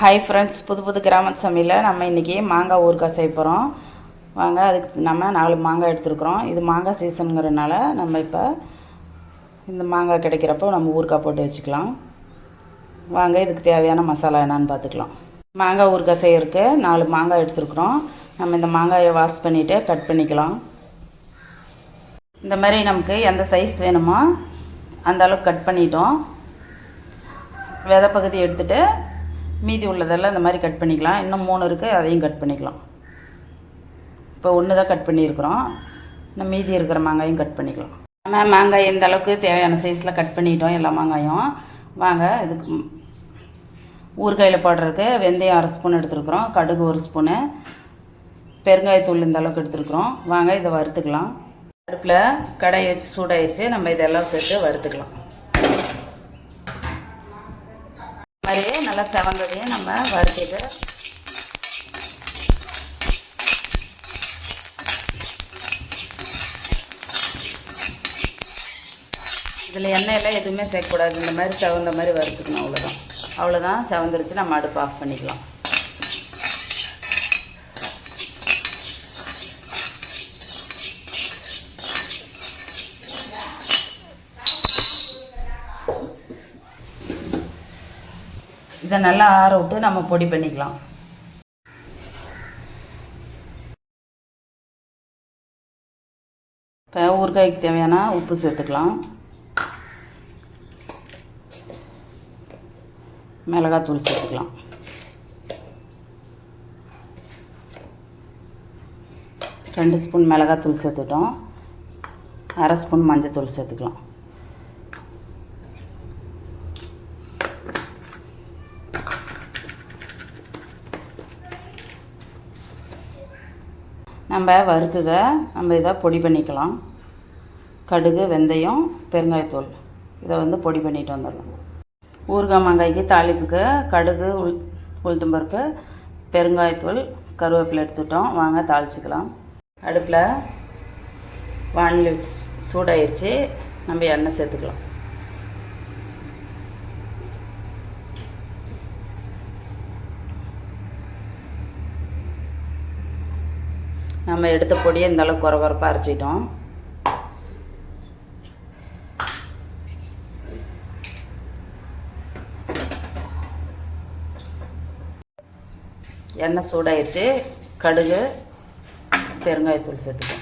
Hi friends புது புது கிராம சமையலில் நம்ம இன்றைக்கி மாங்காய் ஊறுகாய் செய்ய போகிறோம் வாங்க அதுக்கு நம்ம நாலு மாங்காய் எடுத்துருக்குறோம். இது மாங்காய் சீசனுங்கிறனால நம்ம இப்போ இந்த மாங்காய் கிடைக்கிறப்போ நம்ம ஊறுகாய் போட்டு வச்சுக்கலாம். வாங்க இதுக்கு தேவையான மசாலா என்னான்னு பார்த்துக்கலாம். மாங்காய் ஊறுகாய் செய்யறதுக்கு நாலு மாங்காய் எடுத்துருக்குறோம். நம்ம இந்த மாங்காயை வாஷ் பண்ணிவிட்டு கட் பண்ணிக்கலாம். இந்த மாதிரி நமக்கு எந்த சைஸ் வேணுமோ அந்த அளவுக்கு கட் பண்ணிட்டோம். விதை பகுதி எடுத்துகிட்டு மீதி உள்ளதெல்லாம் இந்த மாதிரி கட் பண்ணிக்கலாம். இன்னும் மூணு இருக்குது அதையும் கட் பண்ணிக்கலாம். இப்போ ஒன்று தான் கட் பண்ணியிருக்கிறோம். இன்னும் மீதி இருக்கிற மாங்காயும் கட் பண்ணிக்கலாம். நம்ம மாங்காய் எந்த அளவுக்கு தேவையான சைஸில் கட் பண்ணிட்டோம் எல்லா மாங்காயும். வாங்க இதுக்கு ஊறுகாயில் போடுறதுக்கு வெந்தயம் அரை ஸ்பூன் எடுத்துருக்குறோம் கடுகு ஒரு ஸ்பூனு பெருங்காயத்தூள் இந்த அளவுக்கு எடுத்துருக்குறோம். வாங்க இதை வறுத்துக்கலாம். அடுப்பில் கடாயை வச்சு சூடாயிருச்சு நம்ம இதெல்லாம் சேர்த்து வறுத்துக்கலாம். மாதிரியே நல்லா செவந்ததையும் நம்ம வறுத்திட்டு இதில் எண்ணெயெல்லாம் எதுவுமே சேர்க்கக்கூடாது. இந்த மாதிரி செவந்த மாதிரி வறுத்துக்கணும் அவ்வளோதான் அவ்வளோதான் செவந்துருச்சு. நம்ம அடுப்பு ஆஃப் பண்ணிக்கலாம். இதை நல்லா ஆற விட்டு நம்ம பொடி பண்ணிக்கலாம். இப்போ ஊறுகாய்க்கு தேவையான உப்பு சேர்த்துக்கலாம். மிளகாத்தூள் சேர்த்துக்கலாம். ரெண்டு ஸ்பூன் மிளகாத்தூள் சேர்த்துட்டோம். அரை ஸ்பூன் மஞ்சத்தூள் சேர்த்துக்கலாம். நம்ம வறுத்ததை நம்ம இதை பொடி பண்ணிக்கலாம். கடுகு வெந்தயம் பெருங்காயத்தூள். இதை வந்து பொடி பண்ணிட்டு வந்துடலாம். ஊறுகாய் மாங்காய்க்கு தாளிப்புக்கு கடுகு உள் உளுத்தம்பருப்பு பெருங்காயத்தூள் கருவேப்பிலை எடுத்துட்டோம். வாங்க தாளிச்சிக்கலாம். அடுப்பில் வானிலை சூடாயிருச்சு. நம்ம எண்ணெய் சேர்த்துக்கலாம். நம்ம எடுத்த பொடியை இந்தளவுக்கு குறை குறைப்பாக அரைச்சிட்டோம். எண்ணெய் சூடாயிருச்சு. கடுகு பெருங்காயத்தூள் சேர்த்துக்கோ.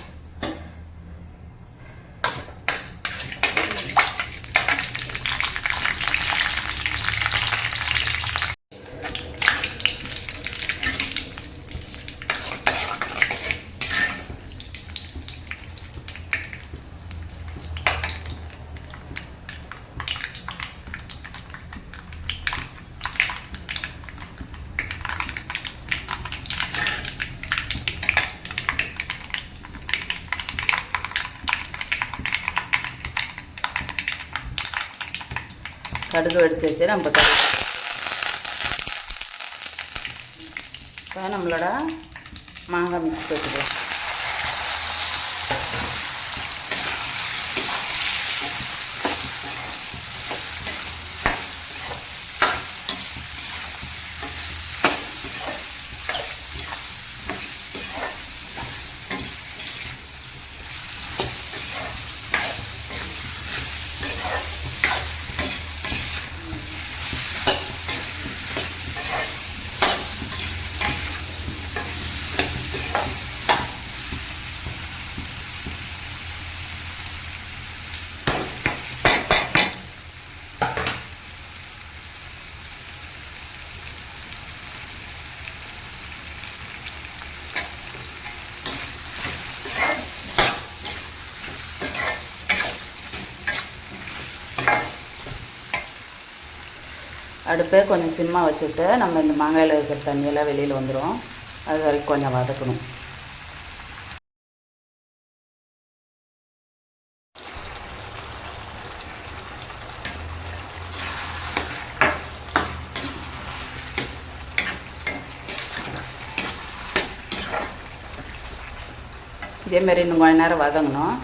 கடுகு வெடிச்சு வச்சு நம்ம கடுகு இப்போ நம்மளோட மாங்காய் மிக்ஸ் வச்சுக்கலாம் அடுப்பை கொஞ்சம் சிம்மாக வச்சுட்டு நம்ம இந்த மாங்காயில் இருக்கிற தண்ணியெல்லாம் வெளியில் வந்துடும் அது வரைக்கும் கொஞ்சம் வதக்கணும். இதேமாரி இன்னும் கொஞ்ச நேரம் வதங்கணும்.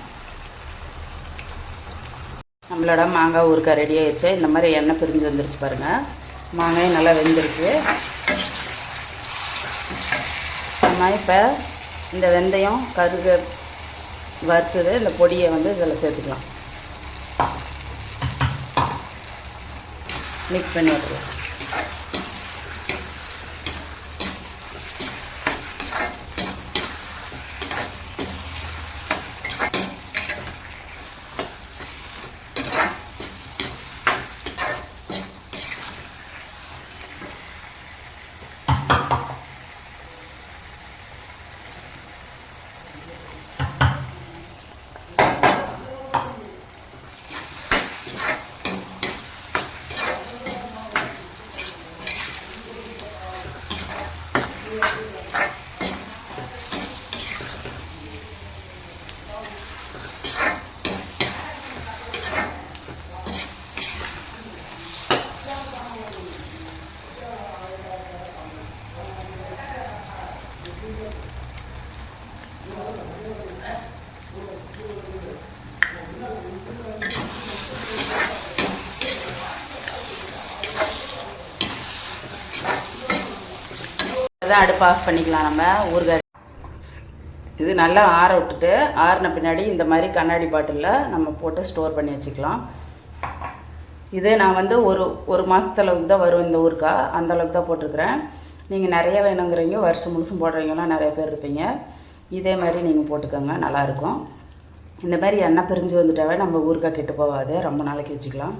நம்மளோட மாங்காய் ஊறுக்காய் ரெடி ஆகிடுச்சு இந்த மாதிரி எண்ணெய் பிரிஞ்சு வந்துருச்சு பாருங்கள் மாங்காய் நல்லா வெந்திருக்கு. நம்ம இப்போ இந்த வெந்தயம் கருக வறுத்தது இந்த பொடியை வந்து இதில் சேர்த்துக்கலாம். மிக்ஸ் பண்ணி விட்டுருவோம் தான் அடுப்பு ஆஃப் பண்ணிக்கலாம் நம்ம ஊறுகாய். இது நல்லா ஆற விட்டுட்டு ஆறின பின்னாடி இந்த மாதிரி கண்ணாடி பாட்டிலில் நம்ம போட்டு ஸ்டோர் பண்ணி வச்சுக்கலாம். இது நான் வந்து ஒரு ஒரு மாதத்தளவுக்கு தான் வரும் இந்த ஊறுகாய். அந்த அளவுக்கு தான் போட்டிருக்கிறேன். நீங்கள் நிறைய வேணுங்கிறீங்க வருஷம் முழுசும் போடுறவங்கலாம் நிறைய பேர் இருப்பீங்க. இதே மாதிரி நீங்கள் போட்டுக்கோங்க நல்லாயிருக்கும் இந்த மாதிரி எண்ணெய் பிரிஞ்சு வந்துட்டாவே நம்ம ஊறுகாய் கெட்டு போகாது. ரொம்ப நாளைக்கு வச்சுக்கலாம்.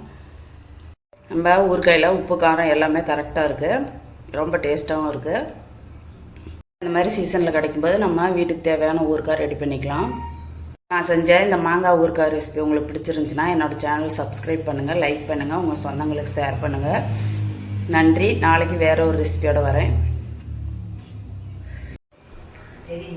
நம்ம ஊறுகாயில் உப்பு காரம் எல்லாமே கரெக்டாக இருக்குது ரொம்ப டேஸ்ட்டாகவும் இருக்குது இந்த மாதிரி சீசனில் கிடைக்கும்போது நம்ம வீட்டுக்கு தேவையான ஊறுகாய் ரெடி பண்ணிக்கலாம். நான் செஞ்ச இந்த மாங்காய் ஊறுகாய் ரெசிபி உங்களுக்கு பிடிச்சிருந்துச்சின்னா என்னோடய சேனல் சப்ஸ்கிரைப் பண்ணுங்கள் லைக் பண்ணுங்கள் உங்கள் சொந்தங்களுக்கு ஷேர் பண்ணுங்கள் நன்றி. நாளைக்கு வேறு ஒரு ரெசிபியோடு வரேன். சரி